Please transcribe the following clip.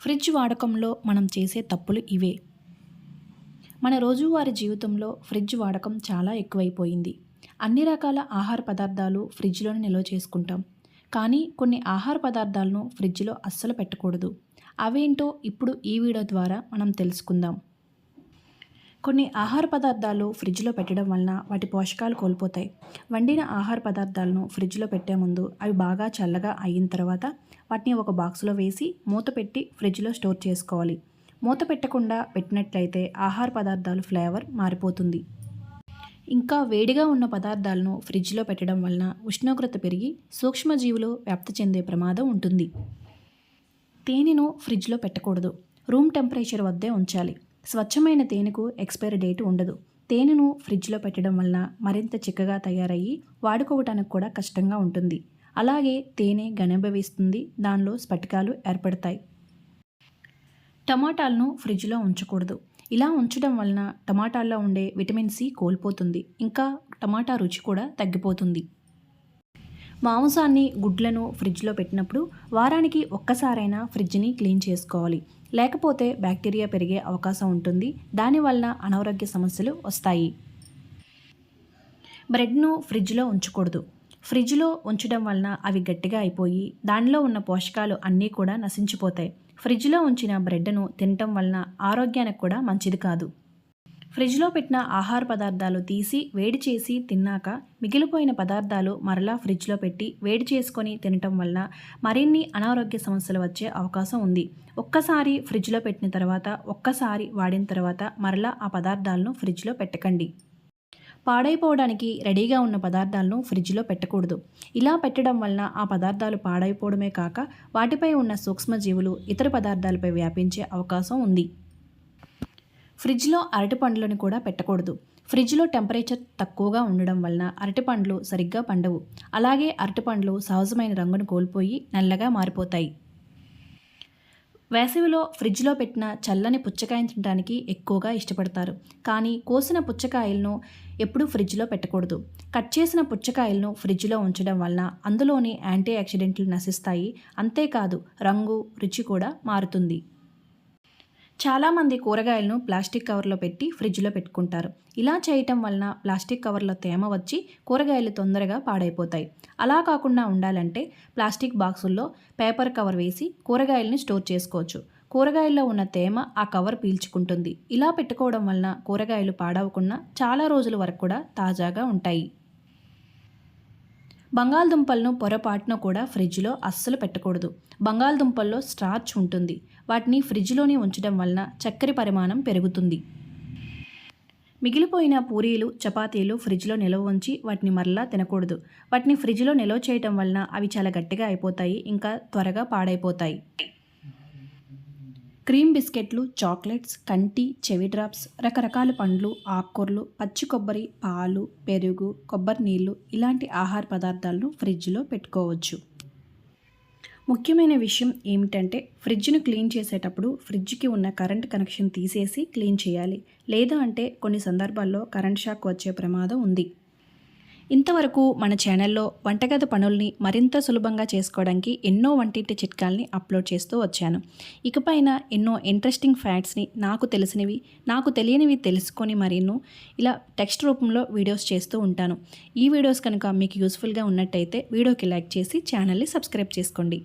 Fridge వాడకంలో మనం చేసే తప్పులు ఇవే. మన రోజువారీ జీవితంలో ఫ్రిడ్జ్ వాడకం చాలా ఎక్కువైపోయింది. అన్ని రకాల ఆహార పదార్థాలు ఫ్రిడ్జ్లోనే నిల్వ చేసుకుంటాం. కానీ కొన్ని ఆహార పదార్థాలను ఫ్రిడ్జ్లో అస్సలు పెట్టకూడదు. అవేంటో ఇప్పుడు ఈ వీడియో ద్వారా మనం తెలుసుకుందాం. కొన్ని ఆహార పదార్థాలు ఫ్రిడ్జ్లో పెట్టడం వలన వాటి పోషకాలు కోల్పోతాయి. వండిన ఆహార పదార్థాలను ఫ్రిడ్జ్లో పెట్టే ముందు అవి బాగా చల్లగా అయిన తర్వాత వాటిని ఒక బాక్స్లో వేసి మూత పెట్టి ఫ్రిడ్జ్లో స్టోర్ చేసుకోవాలి. మూత పెట్టకుండా పెట్టినట్లయితే ఆహార పదార్థాలు ఫ్లేవర్ మారిపోతుంది. ఇంకా వేడిగా ఉన్న పదార్థాలను ఫ్రిడ్జ్లో పెట్టడం వలన ఉష్ణోగ్రత పెరిగి సూక్ష్మజీవులు వ్యాప్తి చెందే ప్రమాదం ఉంటుంది. తేనెను ఫ్రిడ్జ్లో పెట్టకూడదు. రూమ్ టెంపరేచర్ వద్దే ఉంచాలి. స్వచ్ఛమైన తేనెకు ఎక్స్పైరీ డేట్ ఉండదు. తేనెను ఫ్రిడ్జ్లో పెట్టడం వలన మరింత చిక్కగా తయారయ్యి వాడుకోవటానికి కూడా కష్టంగా ఉంటుంది. అలాగే తేనె గణభవిస్తుంది దానిలో స్ఫటికాలు ఏర్పడతాయి. టమాటాలను ఫ్రిడ్జ్లో ఉంచకూడదు. ఇలా ఉంచడం వలన టమాటాల్లో ఉండే విటమిన్ సి కోల్పోతుంది. ఇంకా టమాటా రుచి కూడా తగ్గిపోతుంది. మాంసాన్ని గుడ్లను ఫ్రిడ్జ్లో పెట్టినప్పుడు వారానికి ఒక్కసారైనా ఫ్రిడ్జ్ని క్లీన్ చేసుకోవాలి. లేకపోతే బ్యాక్టీరియా పెరిగే అవకాశం ఉంటుంది. దానివల్ల అనారోగ్య సమస్యలు వస్తాయి. బ్రెడ్ను ఫ్రిడ్జ్లో ఉంచకూడదు. ఫ్రిడ్జ్లో ఉంచడం వలన అవి గట్టిగా అయిపోయి దానిలో ఉన్న పోషకాలు అన్నీ కూడా నశించిపోతాయి. ఫ్రిడ్జ్లో ఉంచిన బ్రెడ్ను తినటం వలన ఆరోగ్యానికి కూడా మంచిది కాదు. ఫ్రిడ్జ్లో పెట్టిన ఆహార పదార్థాలు తీసి వేడి చేసి తిన్నాక మిగిలిపోయిన పదార్థాలు మరలా ఫ్రిడ్జ్లో పెట్టి వేడి చేసుకొని తినటం వల్ల మరిన్ని అనారోగ్య సమస్యలు వచ్చే అవకాశం ఉంది. ఒక్కసారి ఫ్రిడ్జ్లో పెట్టిన తర్వాత ఒక్కసారి వాడిన తర్వాత మరలా ఆ పదార్థాలను ఫ్రిడ్జ్లో పెట్టకండి. పాడైపోవడానికి రెడీగా ఉన్న పదార్థాలను ఫ్రిడ్జ్లో పెట్టకూడదు. ఇలా పెట్టడం వలన ఆ పదార్థాలు పాడైపోవడమే కాక వాటిపై ఉన్న సూక్ష్మజీవులు ఇతర పదార్థాలపై వ్యాపించే అవకాశం ఉంది. ఫ్రిడ్జ్లో అరటిపండ్లను కూడా పెట్టకూడదు. ఫ్రిడ్జ్లో టెంపరేచర్ తక్కువగా ఉండడం వలన అరటిపండ్లు సరిగ్గా పండవు. అలాగే అరటిపండ్లు సహజమైన రంగును కోల్పోయి నల్లగా మారిపోతాయి. వేసవిలో ఫ్రిడ్జ్లో పెట్టిన చల్లని పుచ్చకాయను తినడానికి ఎక్కువగా ఇష్టపడతారు. కానీ కోసిన పుచ్చకాయలను ఎప్పుడూ ఫ్రిడ్జ్లో పెట్టకూడదు. కట్ చేసిన పుచ్చకాయలను ఫ్రిడ్జ్లో ఉంచడం వలన అందులోని యాంటీ ఆక్సిడెంట్లు నశిస్తాయి. అంతేకాదు రంగు రుచి కూడా మారుతుంది. చాలామంది కూరగాయలను ప్లాస్టిక్ కవర్లో పెట్టి ఫ్రిడ్జ్లో పెట్టుకుంటారు. ఇలా చేయటం వలన ప్లాస్టిక్ కవర్లో తేమ వచ్చి కూరగాయలు తొందరగా పాడైపోతాయి. అలా కాకుండా ఉండాలంటే ప్లాస్టిక్ బాక్సుల్లో పేపర్ కవర్ వేసి కూరగాయలను స్టోర్ చేసుకోవచ్చు. కూరగాయల్లో ఉన్న తేమ ఆ కవర్ పీల్చుకుంటుంది. ఇలా పెట్టుకోవడం వలన కూరగాయలు పాడవకుండా చాలా రోజుల వరకు కూడా తాజాగా ఉంటాయి. బంగాళదుంపలను పొరపాటున కూడా ఫ్రిడ్జ్లో అస్సలు పెట్టకూడదు. బంగాళదుంపల్లో స్టార్చ్ ఉంటుంది. వాటిని ఫ్రిడ్జ్లోనే ఉంచడం వలన చక్కెర పరిమాణం పెరుగుతుంది. మిగిలిపోయిన పూరీలు చపాతీలు ఫ్రిడ్జ్లో నిల్వ ఉంచి వాటిని మరలా తినకూడదు. వాటిని ఫ్రిడ్జ్లో నిల్వ చేయటం వలన అవి చాలా గట్టిగా అయిపోతాయి ఇంకా త్వరగా పాడైపోతాయి. క్రీమ్ బిస్కెట్లు చాక్లెట్స్ కంటి చెవి డ్రాప్స్ రకరకాల పండ్లు ఆకుకూరలు పచ్చి కొబ్బరి పాలు పెరుగు కొబ్బరి నీళ్ళు ఇలాంటి ఆహార పదార్థాలను ఫ్రిడ్జ్లో పెట్టుకోవచ్చు. ముఖ్యమైన విషయం ఏమిటంటే ఫ్రిడ్జ్ను క్లీన్ చేసేటప్పుడు ఫ్రిడ్జ్కి ఉన్న కరెంట్ కనెక్షన్ తీసేసి క్లీన్ చేయాలి. లేదా అంటే కొన్ని సందర్భాల్లో కరెంట్ షాక్ వచ్చే ప్రమాదం ఉంది. ఇంతవరకు మన ఛానల్లో వంటగది పనుల్ని మరింత సులభంగా చేసుకోవడానికి ఎన్నో వంటింటి చిట్కాల్ని అప్లోడ్ చేస్తూ వచ్చాను. ఇకపైన ఎన్నో ఇంట్రెస్టింగ్ ఫ్యాక్ట్స్ని నాకు తెలిసినవి నాకు తెలియనివి తెలుసుకొని మరిన్నో ఇలా టెక్స్ట్ రూపంలో వీడియోస్ చేస్తూ ఉంటాను. ఈ వీడియోస్ కనుక మీకు యూస్ఫుల్గా ఉన్నట్టయితే వీడియోకి లైక్ చేసి ఛానల్ని సబ్స్క్రైబ్ చేసుకోండి.